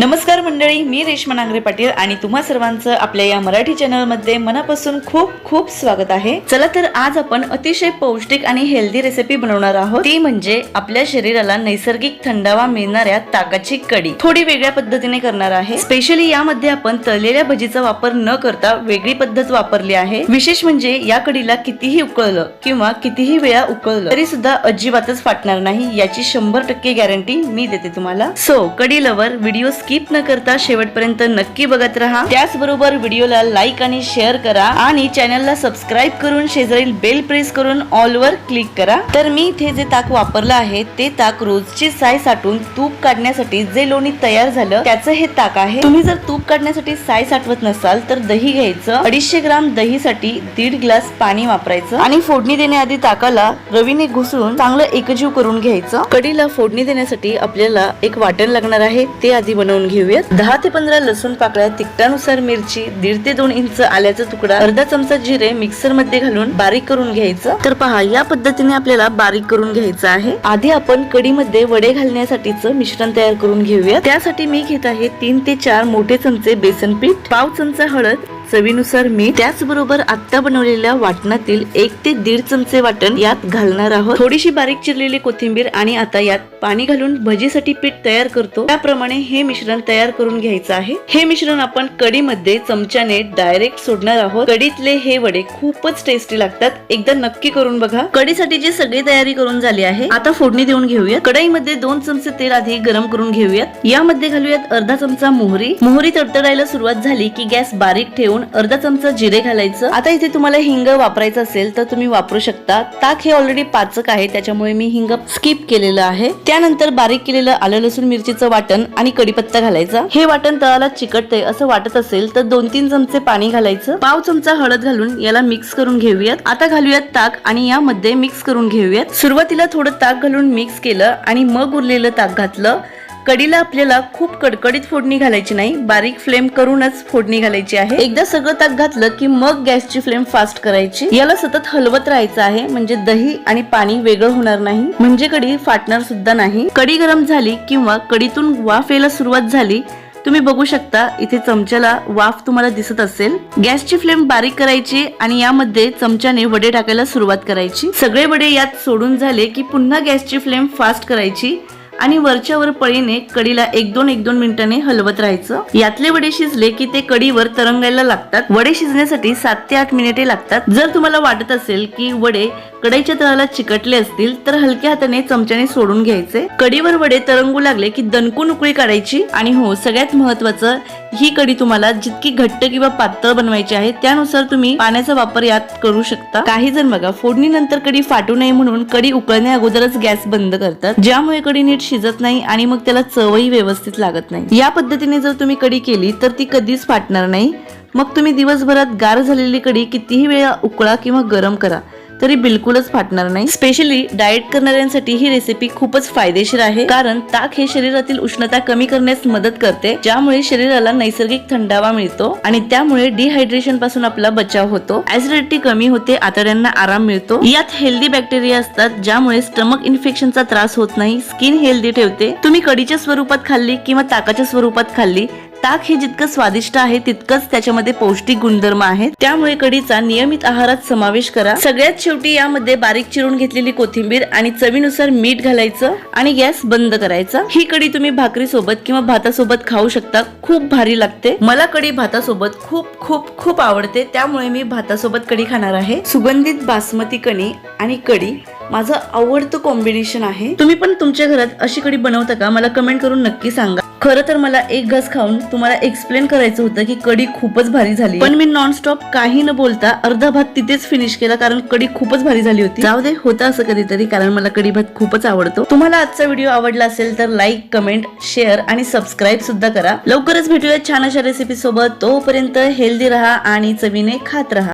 नमस्कार मंडळी मी रेश्मा नांगरे पाटील आणि तुम्हा सर्वांचं आपल्या या मराठी चॅनलमध्ये मनापासून खूप खूप स्वागत आहे. चला तर आज आपण अतिशय पौष्टिक आणि हेल्दी रेसिपी बनवणार आहोत. ती म्हणजे आपल्या शरीराला नैसर्गिक थंडावा मिळणाऱ्या ताकाची कडी थोडी वेगळ्या पद्धतीने करणार आहे. स्पेशली यामध्ये आपण तळलेल्या भजीचा वापर न करता वेगळी पद्धत वापरली आहे. विशेष म्हणजे या कडीला कितीही उकळलं किंवा कितीही वेळा उकळलं तरी सुद्धा अजिबातच फाटणार नाही. याची शंभर टक्के गॅरंटी मी देते तुम्हाला. सो कडी लवर व्हिडिओ स्किप न करता शेवटपर्यंत नक्की बघत राहा. त्याचबरोबर व्हिडिओला लाईक आणि शेअर करा आणि चॅनलला सबस्क्राईब करून शेजारील बेल प्रेस करून ऑल वर क्लिक करा. तर मी इथे जे ताक वापरलं आहे ते ताक रोजची साय साठून तूप काढण्यासाठी जे लोणी तयार झालं त्याचं हे ताक आहे. तुम्ही जर तूप काढण्यासाठी साय साठवत नसाल तर दही घ्यायचं. अडीचशे ग्राम दहीसाठी दीड ग्लास पाणी वापरायचं. आणि फोडणी देण्याआधी ताकाला रवीने घुसळून चांगलं एकजीव करून घ्यायचं. कडीला फोडणी देण्यासाठी आपल्याला एक वाटण लागणार आहे ते आधी बनवून घेऊयात. दहा ते पंधरा लसूण पाकळ्या तिखटानुसार मिरची दीड ते दोन इंच आल्याचा तुकडा अर्धा चमचा जिरे मिक्सरमध्ये घालून बारीक करून घ्यायचं. तर पहा या पद्धतीने आपल्याला बारीक करून घ्यायचं आहे. आधी आपण कडीमध्ये वडे घालण्यासाठीचं मिश्रण तयार करून घेऊया त्यासाठी मी घेत आहे तीन ते चार मोठे चमचे बेसन पीठ पाव चमचा हळद चवीनुसार मीठ त्याचबरोबर आत्ता बनवलेल्या वाटणातील एक ते दीड चमचे वाटण यात घालणार आहोत. थोडीशी बारीक चिरलेली कोथिंबीर आणि आता यात पाणी घालून भजीसाठी पीठ तयार करतो. त्याप्रमाणे हे मिश्रण तयार करून घ्यायचं आहे. हे मिश्रण आपण कढीमध्ये चमच्याने डायरेक्ट सोडणार आहोत. कढीतले हे वडे खूपच टेस्टी लागतात. एकदा नक्की करून बघा. कढीसाठीची सगळी तयारी करून झाली आहे आता फोडणी देऊन घेऊया कढईमध्ये दोन चमचे तेल आधी गरम करून घेऊयात. यामध्ये घालूयात अर्धा चमचा मोहरी. मोहरी तडतडायला सुरुवात झाली की गॅस बारीक ठेवून अर्धा चमचा जिरे घालायचं. आता इथे तुम्हाला हिंग वापरायचं असेल तर तुम्ही वापरू शकता. ताक हे ऑलरेडी पाचक आहे त्याच्यामुळे मी हिंग स्किप केलेलं आहे. त्यानंतर बारीक केलेलं आलं लसूण मिरचीचं वाटण आणि कडीपत्ता घालायचा. हे वाटण तळाला चिकटते असं वाटत असेल तर दोन तीन चमचे पाणी घालायचं. पाव चमचा हळद घालून याला मिक्स करून घेऊयात. आता घालूयात ताक आणि यामध्ये मिक्स करून घेऊयात. सुरुवातीला थोडं ताक घालून मिक्स केलं आणि मग उरलेलं ताक घातलं. कडीला आपल्याला खूप कडकडीत फोडणी घालायची नाही बारीक फ्लेम करूनच फोडणी घालायची आहे. एकदा सगळं ताक घातलं की मग गॅसची फ्लेम फास्ट करायची. याला सतत हलवत राहायचं आहे म्हणजे दही आणि पाणी वेगळं होणार नाही. म्हणजे कडी फाटणार सुद्धा नाही. कडी गरम झाली किंवा कडीतून वाफ यायला सुरुवात झाली तुम्ही बघू शकता इथे चमच्याला वाफ तुम्हाला दिसत असेल. गॅसची फ्लेम बारीक करायची आणि यामध्ये चमच्याने वडे टाकायला सुरुवात करायची. सगळे वडे यात सोडून झाले की पुन्हा गॅसची फ्लेम फास्ट करायची. आणि वरच्यावर पळीने कडीला एक दोन एक दोन मिनिटाने हलवत राहायचं. यातले वडे शिजले की ते कडीवर तरंगायला लागतात. वडे शिजण्यासाठी सात ते आठ मिनिटे लागतात. जर तुम्हाला वाटत असेल की वडे कडाईच्या तळाला चिकटले असतील तर हलक्या हाताने चमच्याने सोडून घ्यायचे. कडीवर वडे तरंगू लागले की दणकून उकळी काढायची. आणि हो सगळ्यात महत्वाचं ही कडी तुम्हाला जितकी घट्ट किंवा पातळ बनवायची आहे त्यानुसार तुम्ही पाण्याचा वापर यात करू शकता. काही जण बघा फोडणीनंतर कडी फाटू नये म्हणून कढी उकळण्या अगोदरच गॅस बंद करतात. ज्यामुळे कडी नीट शिजत नाही आणि मग त्याला चवही व्यवस्थित लागत नाही. या पद्धतीने जर तुम्ही कडी केली तर ती कधीच फाटणार नाही. मग तुम्ही दिवसभरात गार झालेली कडी कितीही वेळा उकळा किंवा गरम करा. तरी बिलकुलच फाटणार नाही. स्पेशली डाएट करणाऱ्यांसाठी ही रेसिपी खूपच फायदेशीर आहे. कारण ताक हे शरीरातील उष्णता कमी करण्यास मदत करते ज्यामुळे शरीराला नैसर्गिक थंडावा मिळतो आणि त्यामुळे डिहायड्रेशनपासून आपला बचाव होतो. ऍसिडिटी कमी होते आतड्यांना आराम मिळतो. यात हेल्दी बॅक्टेरिया असतात ज्यामुळे स्टमक इन्फेक्शनचा त्रास होत नाही. स्किन हेल्दी ठेवते. तुम्ही कडीच्या स्वरूपात खाल्ली किंवा ताकाच्या स्वरूपात खाल्ली ताक हे जितकं स्वादिष्ट आहे तितकंच त्याच्यामध्ये पौष्टिक गुणधर्म आहेत. त्यामुळे कढीचा नियमित आहारात समावेश करा. सगळ्यात शेवटी यामध्ये बारीक चिरून घेतलेली कोथिंबीर आणि चवीनुसार मीठ घालायचं आणि गॅस बंद करायचा. ही कढी तुम्ही भाकरी सोबत किंवा भातासोबत खाऊ शकता. खूप भारी लागते. मला कढी भातासोबत खूप खूप खूप आवडते. त्यामुळे मी भातासोबत कढी खाणार आहे. सुगंधित बासमती कणी आणि कढी माझं आवडतं कॉम्बिनेशन आहे. तुम्ही पण तुमच्या घरात अशी कढी बनवता का? मला कमेंट करून नक्की सांगा. खरं तर मला एक घास खाऊन तुम्हाला एक्सप्लेन करायचं होतं की कडी खूपच भारी झाली. पण मी नॉनस्टॉप काही न बोलता अर्धा भात तिथेच फिनिश केला कारण कडी खूपच भारी झाली होती. जाऊ दे होतं असं कधीतरी कारण मला कडी भात खूपच आवडतो. तुम्हाला आजचा व्हिडिओ आवडला असेल तर लाईक कमेंट शेअर आणि सबस्क्राईब सुद्धा करा. लवकरच भेटूया छान अशा रेसिपी सोबत. तोपर्यंत हेल्दी राहा आणि चवीने खात राहा.